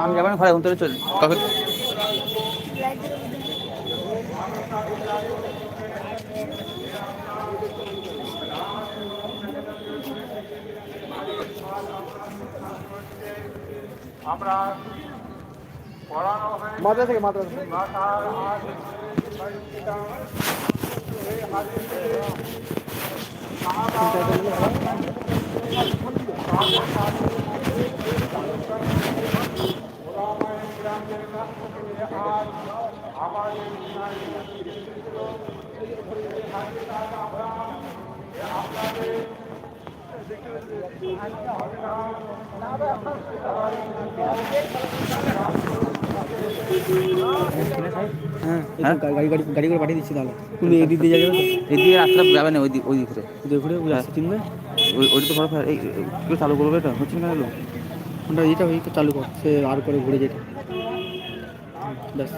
আম যাব না ঘরে এখন তোরে চলি। কখন? আমরা পড়ানো হয়ে মাদ্রাসা থেকে মাদ্রাসা থেকে। ভাষার আজ পরিচিতা এই হাদিসে আমাদের হ্যাঁ হ্যাঁ? গাড়ি গাড়ি গাড়ি করে পাঠিয়ে দিচ্ছি তাহলে। তুমি এদিক দিয়ে যাবে এদিকে রাস্তা যাবে না ওই দিক ওই দিক ঘুরে ওই রাস্তা চিনবে? ওই ওইটা তো এই কেউ চালু করবে এটা? হচ্ছে না কেন ওটা তো চালু কর সে আর করে ঘুরে যেটা ব্যাস।